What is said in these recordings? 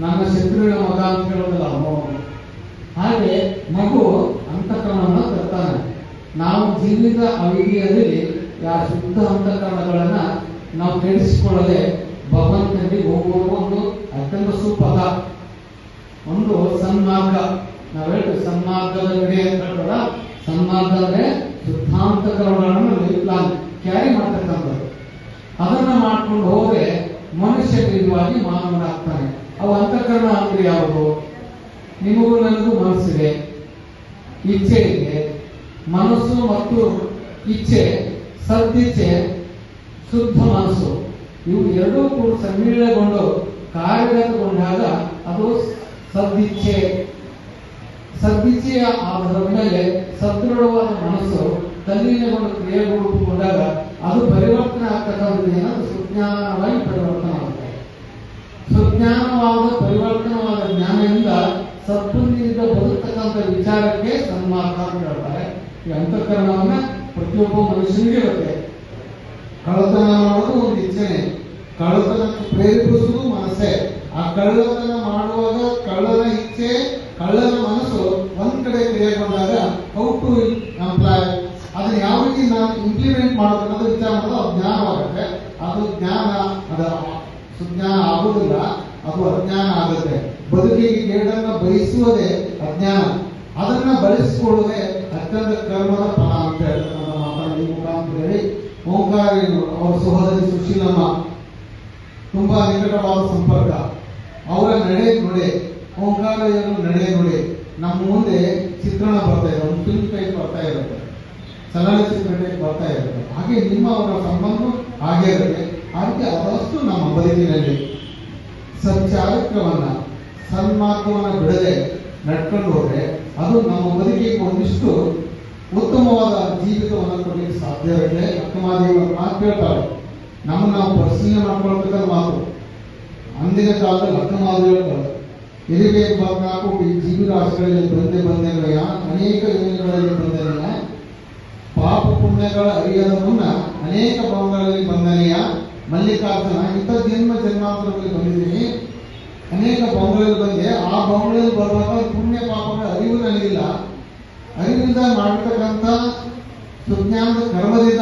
ನನ್ನ ಶತ್ರುವಿನ ಮಗ ಅಂತ ಹೇಳೋದಿಲ್ಲ ಅವನು ಹಾಗೆ ಮಗು ಅಂತಃಕರಣವನ್ನು ತರ್ತಾನೆ. ನಾವು ಜೀವಿತ ಅವಧಿಯಲ್ಲಿ ಯಾವ ಶುದ್ಧ ಅಂತಃಕರಣಗಳನ್ನ ನಾವು ಕೆಡಿಸಿಕೊಳ್ಳದೆ ಭಗವಂತನಲ್ಲಿ ಹೋಗುವ ಒಂದು ಅತ್ಯಂತ ಸುಪಥ. ಒಂದು ಸನ್ಮಾರ್ಗ. ನಾವು ಹೇಳ್ತೀವಿ ಸನ್ಮಾರ್ಗದ ನಡೆ ಅಂತ ಹೇಳ್ತಾರ ಸನ್ಮಾರ್ಗ ಅಂದ್ರೆ ಶುದ್ಧಾಂತಕರಣಗಳನ್ನು ಪ್ಲಾನ್ ಕ್ಯಾರಿ ಮಾಡ್ತಕ್ಕಂಥದ್ದು. ಅದನ್ನ ಮಾಡ್ಕೊಂಡು ಹೋದ್ರೆ ಮನುಷ್ಯ ನಿಜವಾಗಿ ಮಾನವನಾಗ್ತಾನೆ. ಅವು ಅಂತಃಕರಣ ಅಂದ್ರೆ ಯಾವುದು? ನಿಮಗೂ ನನಗೂ ಮನಸ್ಸಿದೆ. ಇಚ್ಛೆ ಇದೆ. ಮನಸ್ಸು ಮತ್ತು ಇಚ್ಛೆ, ಸದ್ದಿಚ್ಛೆ, ಶುದ್ಧ ಮನಸ್ಸು, ಇವು ಎರಡೂ ಕೂಡ ಸಮ್ಮಿಳನಗೊಂಡು ಕಾರ್ಯಗತಗೊಂಡಾಗ ಅದು ಸದ್ದಿಚ್ಛೆ. ಸದ್ದಿಚ್ಛೆಯ ಆಧಾರದ ಮೇಲೆ ಸದೃಢವಾದ ಮನಸ್ಸು ತಲ್ಲೀನಗೊಂಡು ಕ್ರಿಯೆಗೊಂಡಾಗ ಅದು ಪರಿವರ್ತನೆ ಆಗ್ತಕ್ಕಂಥದ್ದು ಸುಜ್ಞಾನವಾಗಿ ಪರಿವರ್ತನೆ ಆಗುತ್ತೆ ಸುಜ್ಞಾನವಾದ ಪರಿವರ್ತನವಾದ ಜ್ಞಾನದಿಂದ ಸದ್ಬುದ್ಧಿಯಿಂದ ಬದುಕ್ತಕ್ಕಂಥ ವಿಚಾರಕ್ಕೆ ಸನ್ಮಾರ್ಗ ಅಂತ ಹೇಳ್ತಾರೆ. ಈ ಅಂತಃಕರಣವನ್ನ ಪ್ರತಿಯೊಬ್ಬ ಮನುಷ್ಯನಿಗೆ ಇರುತ್ತೆ. ಕಳ್ಳತನ ಮಾಡೋದು ಒಂದು ಇಚ್ಛೆನೆ. ಕಳ್ಳತನ ಪ್ರೇರೇಪಿಸುವುದು ಮನಸ್ಸೇ. ಆ ಕಳ್ಳತನ ಮಾಡುವಾಗ ಕಳ್ಳನ ಇಚ್ಛೆ, ಕಳ್ಳನ ಮನಸ್ಸು ಒಂದ್ ಕಡೆ ಕ್ರಿಯೆಗೊಂಡಾಗ ಹೌ ಟು ಎಂಪ್ಲಾಯ್. ಅದನ್ನ ಯಾವ ರೀತಿ ನಾನು ಇಂಪ್ಲಿಮೆಂಟ್ ಮಾಡೋದು ವಿಚಾರ ಮಾಡೋದು ಅದು ಜ್ಞಾನವಾಗುತ್ತೆ. ಅದು ಜ್ಞಾನ ಅದು ಸುಜ್ಞಾನ ಆಗುವುದಿಲ್ಲ ಅದು ಅಜ್ಞಾನ ಆಗುತ್ತೆ. ಬದುಕಿಗೆ ಕೇಡನ್ನ ಬಯಸುವುದೇ ಅಜ್ಞಾನ. ಅದನ್ನ ಬಳಸಿಕೊಳ್ಳುವುದೇ ಅತ್ಯಂತ ಕರ್ಮದ ಫಲ ಅಂತ ಹೇಳ್ತಾರೆ ಮುಖಾಂತರ ಹೇಳಿ ಓಂಕಾರ ಅವರ ಸಹೋದರಿ ಸುಶೀಲಮ್ಮ. ತುಂಬಾ ನಿಕಟವಾದ ಸಂಪರ್ಕ. ಅವರ ನಡೆ ನುಡೆ. ಓಂಕಾರ ನಡೆ ನುಡೆ. ನಮ್ಮ ಮುಂದೆ ಚಿತ್ರಣ ಬರ್ತಾ ಇದೆ. ಒಂದು ಫಿಲ್ಮ್ ಟೈಪ್ ಬರ್ತಾ ಇರುತ್ತೆ. ಚಲನಚಿತ್ರ ಟೈಪ್ ಬರ್ತಾ ಇರುತ್ತೆ. ಹಾಗೆ ನಿಮ್ಮ ಅವರ ಸಂಬಂಧ ಹಾಗೆ ಇರುತ್ತೆ. ಹಾಗೆ ಆದಷ್ಟು ನಮ್ಮ ಬದುಕಿನಲ್ಲಿ ಸಚ್ಚಾರಿತ್ರವನ್ನ ಸನ್ಮಾರ್ಗವನ್ನ ಬಿಡದೆ ನಡ್ಕೊಂಡು ಹೋದ್ರೆ ಅದು ನಮ್ಮ ಬದುಕಿಗೆ ಒಂದಿಷ್ಟು ಉತ್ತಮವಾದ ಜೀವಿತವನ್ನು ಕೊಡಲಿಕ್ಕೆ ಸಾಧ್ಯ ಇರುತ್ತೆ. ಅಕ್ಕಮಾದೇವಿ ಮಾತು ಕೇಳ್ತಾರೆ ನಮ್ಮ ನಾವು ಪರಿಶೀಲನೆ ಮಾಡ್ಕೊಳ್ಬೇಕಾದ ಮಾತು. ಅಂದಿನ ಕಾಲದಲ್ಲಿ ಅಕ್ಕಮಾದೇವರು ಹೇಳ್ತಾಳೆ ಹಿರಿಬೇಕು ಬದನಾಕು ಈ ಜೀವರಾಶಿಗಳಲ್ಲಿ ಬಂದೆ ಬಂದೆನಯ್ಯ ಅನೇಕ ಯೋಜನೆಗಳಲ್ಲಿ ಬಂದೆನಯ್ಯ. ಪಾಪ ಪುಣ್ಯಗಳ ಅರಿಯದ ಮುನ್ನ ಅನೇಕ ಭಾವಗಳಲ್ಲಿ ಬಂದನೆಯ ಮಲ್ಲಿಕಾರ್ಜುನ ಇಂಥ ಜನ್ಮ ಜನ್ಮಾಂತರದಲ್ಲಿ ಬಂದಿದ್ದೀನಿ. ಅನೇಕ ಭವಗಳಲ್ಲಿ ಬಂದೆ ಆ ಭವಗಳಲ್ಲಿ ಬರುವಾಗ ಪುಣ್ಯ ಪಾಪಗಳ ಅರಿವು ನನಗಿಲ್ಲ. ಅರಿವಿಂದ ಮಾಡಿರ್ತಕ್ಕಂಥ ಸುಜ್ಞಾನದ ಕರ್ಮದಿಂದ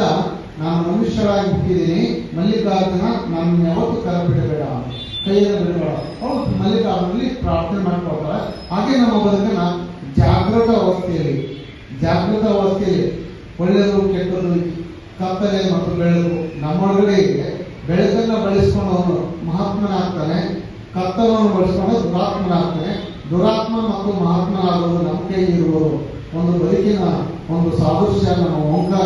ನಾನು ಮನುಷ್ಯರಾಗಿ ಹುಟ್ಟಿದ್ದೀನಿ. ಮಲ್ಲಿಕಾರ್ಜುನ ನಾನು ಯಾವತ್ತು ಕರಬಿಡಬೇಡ. ಕೈಯನ್ನು ಬಿಡಬೇಡ. ಅವರು ಮಲ್ಲಿಕಾರ್ಜುನಲ್ಲಿ ಪ್ರಾರ್ಥನೆ ಮಾಡ್ಕೊಳ್ತಾರೆ. ಹಾಗೆ ನಮ್ಮ ಬದುಕನ್ನ ಜಾಗೃತ ಅವಸ್ಥೆಯಲ್ಲಿ ಜಾಗೃತ ಅವಸ್ಥೆಯಲ್ಲಿ ಒಳ್ಳೆಯದು ಕೆಟ್ಟದ್ದು ಕತ್ತಲೆ ಮತ್ತು ಬೆಳೆದು ನಮ್ಮೊಳಗಡೆ ಇದೆ. ಬೆಳಕನ್ನ ಬಳಸ್ಕೊಂಡು ಅವನು ಮಹಾತ್ಮನಾಗ್ತಾನೆ ಕತ್ತಲನ್ನು ಬಳಸ್ಕೊಂಡು ದುರಾತ್ಮನಾಗ್ತಾನೆ ದುರಾತ್ಮ ಮತ್ತು ಮಹಾತ್ಮನಾಗುವುದು ನಮ್ಮ ಕೈಗೆ ಇರುವುದು ಒಂದು ಬದುಕಿನ ಒಂದು ಸಾದೃಶ್ಯ, ನಮ್ಮ ಓಂಕಾರ